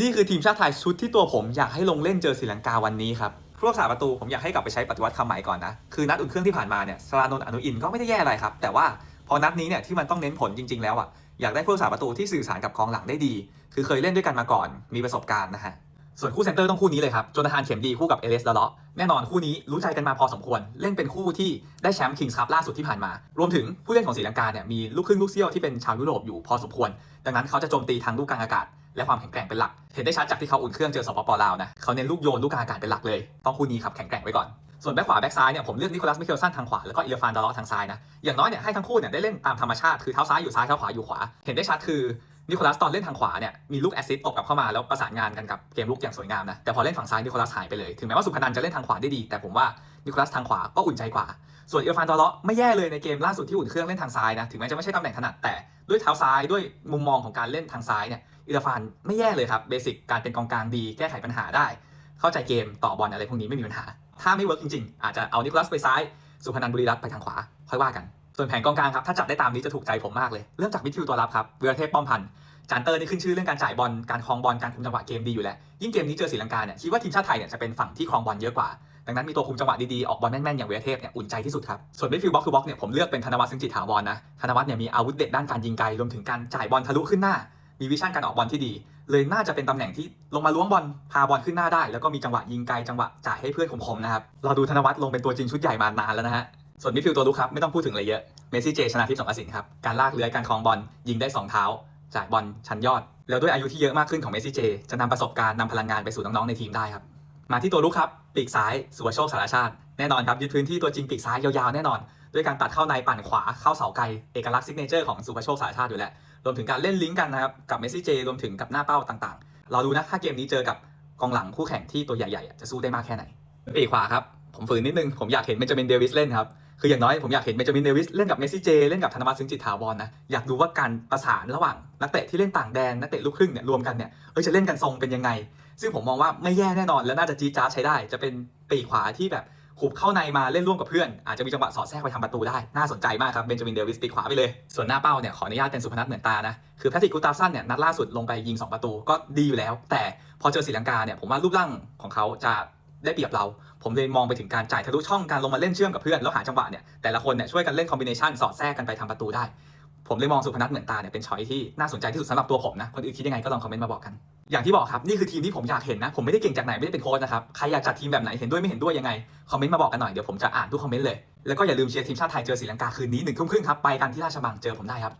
นี่คือทีมชาติไทยชุดที่ตัวผมอยากให้ลงเล่นเจอศรีลังกาวันนี้ครับผู้รักษาประตูผมอยากให้กลับไปใช้ปฏิวัติคำใหม่ก่อนนะ คือนัดอุ่นเครื่องที่ผ่านมาเนี่ยสรานนท์อนุอินก็ไม่ได้แย่อะไรครับ แต่ว่าพอนัดนี้เนี่ยที่มันต้องเน้นผลจริง ๆ แล้วอะอยากได้ผู้รักษาประตูที่สื่อสารกับกองหลังได้ดี คือเคยเล่นด้วยกันมาก่อนมีประสบการณ์นะฮะส่วนคู่เซนเตอร์ต้องคู่นี้เลยครับโจนาธานเข็มดีคู่กับเอเลสดาเลาะแน่นอนคู่นี้รู้ใจกันมาพอสมควร เล่นเป็นคู่ที่ได้แชมป์คิงส์คัพล่าสุดที่ผ่านมา รวมถึงผู้เล่นของศรีลังกาเนี่ยมีลูกครึ่งลูกเซี่ยวที่เป็นชาวยุโรปอยู่พอสมควร ดังนั้นเขาจะโจมตีทางลูกกลางอากาศ และความแข็งแกร่งเป็นหลัก เห็นได้ชัดจากที่เขาอุ่นเครื่องเจอสปปลาวนะเขาเน้นลูกโยนลูกกลางอากาศเป็นหลักเลยต้องคู่นี้ครับแข็งแกร่งไว้ก่อนส่วนแบ็คขวาแบ็คซ้ายเนี่ยผมเลือกนิโคลัสมิเคลสันทางขวาแล้วก็อิเลฟานดาเลาะทางซ้ายนะอย่างน้อยเนี่ยให้ทั้งคู่เนี่ยได้เล่นตามธรรมชาติคือเท้าซ้ายอยู่ซ้ายเท้าขวาอยู่ขวา เห็นได้ชัดคือนิโคลัสตอนเล่นทางขวาเนี่ยมีลูกแอซิสต์ตบกลับเข้ามาแล้วประสานงานกันกับเกมลุกอย่างสวยงามนะแต่พอเล่นฝั่งซ้ายนิโคลัสหายไปเลยถึงแม้ว่าสุพนันจะเล่นทางขวาได้ดี แต่ผมว่านิโคลัสทางขวาก็อุ่นใจกว่า ส่วนอิเลฟานดาเลาะไม่แย่เลยในเกมล่าสุดที่อุ่นเครื่องเล่นทางซ้ายนะถึงแม้จะไม่ใช่ตำแหน่งถนัดแต่ ด้วยเท้าซ้ายด้วยมุมมองของการเล่นทางซ้ายเนี่ยอิเลฟานไม่แย่เลยครับเบสิกการเป็นกองกลางดีแก้ไขปัญหาได้ เข้าใจเกมต่อบอลอะไรพวกนี้ไม่มีปัญหา ถ้าไม่เวิร์กจริงๆ อาจจะเอานิโคลัสไปซ้าย สุพนันบุรีรัตน์ไปทางขวา ค่อยว่ากัน ส่วนแผนกองกลางครับถ้าจัดได้ตามนี้จะถูกใจผมมากเลย เริ่มจากมิดฟิลด์ตัวรับครับเวีรเทพป้อมพันธ์จานเตอร์นี่ขึ้นชื่อเรื่องการจ่ายบอลการครองบอลการคุมจังหวะเกมดีอยู่แล้วยิ่งเกมนี้เจอศรีลังกาเนี่ยคิดว่าทีมชาติไทยเนี่ยจะเป็นฝั่งที่ครองบอลเยอะกว่า ดังนั้นมีตัวคุมจังหวะดีๆ ออกบอลแม่นๆ อย่างเวีรเทพเนี่ยอุ่นใจที่สุดครับ ส่วนมิดฟิลด์บ็อกซ์ทูบ็อกซ์เนี่ยผมเลือกเป็นธนวัฒน์ซึ่งจิตถาวรนะ ธนวัฒน์เนี่ยมีอาวุธเด็ดด้านการยิงไกลรวมถึงการจ่ายบอลทะลุขึ้นหน้า มีวิชั่นการออกบอลที่ดี เลยน่าจะเป็นตำแหน่งที่ลงมาล้วงบอลพาบอลขึ้นหน้าได้ แล้วก็มีจังหวะยิงไกลจังหวะจ่ายให้เพื่อนคมๆนะครับเราดูธนวัฒน์ลงเป็นตัวจริงชุดใหญ่มานานแล้วนะฮะส่วนมิดฟิลด์ตัวลุกครับไม่ต้องพูดถึงอะไรเยอะเมสซี่เจชนะทิพย์สงกระสินครับการลากเลื้อยการคลองบอลยิงได้สองเท้าจ่ายบอลชั้นยอด แล้วด้วยอายุที่เยอะมากขึ้นของเมสซี่เจจะนำประสบการณ์นำพลังงานไปสู่น้องๆในทีมได้ครับ มาที่ตัวลุกครับปีกซ้ายสุวโชคสารชาติแน่นอนครับยึดพื้นที่ตัวจริงปีกซ้ายยาวๆแน่นอน ด้วยการตัดเข้าในปั่นขวาเข้าเสาไกลเอกลักษณ์ซิกเนเจอร์ของสุภโชคสารชาติอยู่แล้วรวมถึงการเล่นลิงก์กันนะครับกับเมสซี่เจรวมถึงกับหน้าเป้าต่างๆ เราดูนะถ้าเกมนี้เจอกับกองหลังคู่แข่งที่ตัวใหญ่ๆจะสู้ได้มากแค่ไหนปีกขวาครับผมฝืนนิดนึงผมอยากเห็นเบนจามินเดวิสเล่นครับ คืออย่างน้อยผมอยากเห็นเบนจามินเดวิสเล่นกับเมสซี่เจเล่นกับธนวัฒน์ซึ้งจิตถาวรนะอยากดูว่าการประสานระหว่างนักเตะที่เล่นต่างแดนนักเตะลูกครึ่งเนี่ยรวมกันเนี่ยเอ้ยจะเล่นกันทรงเป็นยังไง ซึ่งผมมองว่าไม่แย่แน่นอนและน่าจะจี๊ดจ้าใช้ได้ จะเป็นปีขวาที่แบบหุบเข้าในมาเล่นร่วมกับเพื่อน อาจจะมีจังหวะสอดแทรกไปทำประตูได้ น่าสนใจมากครับเบนจามินเดวิสปีขวาไปเลย ส่วนหน้าเป้าเนี่ยขออนุญาตเป็นสุพนัทเหมือนตานะ คือแพทริกกูตาสันเนี่ยนัดล่าสุดลงไปยิง 2 ประตูก็ดีอยู่แล้ว แต่พอเจอศรีลังกาเนี่ยผมว่ารูปร่างของเขาจะ ได้เปรียบเรา ผมเลยมองไปถึงการจ่ายทะลุช่องการลงมาเล่นเชื่อมกับเพื่อนแล้วหาจังหวะเนี่ยแต่ละคนเนี่ยช่วยกันเล่นคอมบิเนชันสอดแทรกกันไปทำประตูได้ ผมเลยมองสุพนัทเหมือนตาเนี่ยเป็นช้อยที่น่าสนใจที่สุดสำหรับตัวผมนะคนอื่นคิดยังไงก็ลองคอมเมนต์มาบอกกันอย่างที่บอกครับนี่คือทีมที่ผมอยากเห็นนะผมไม่ได้เก่งจากไหนไม่ได้เป็นโค้ชนะครับใครอยากจัดทีมแบบไหนเห็นด้วยไม่เห็นด้วยยังไงคอมเมนต์มาบอกกันหน่อยเดี๋ยวผมจะอ่านทุกคอมเมนต์เลยแล้วก็อย่าลืมเชียร์ทีมชาติไทยเจอศรีลังกาคืนนี้หนึ่งทุ่มครึ่งครับไปกันที่ราชบังเจอผมได้ครับ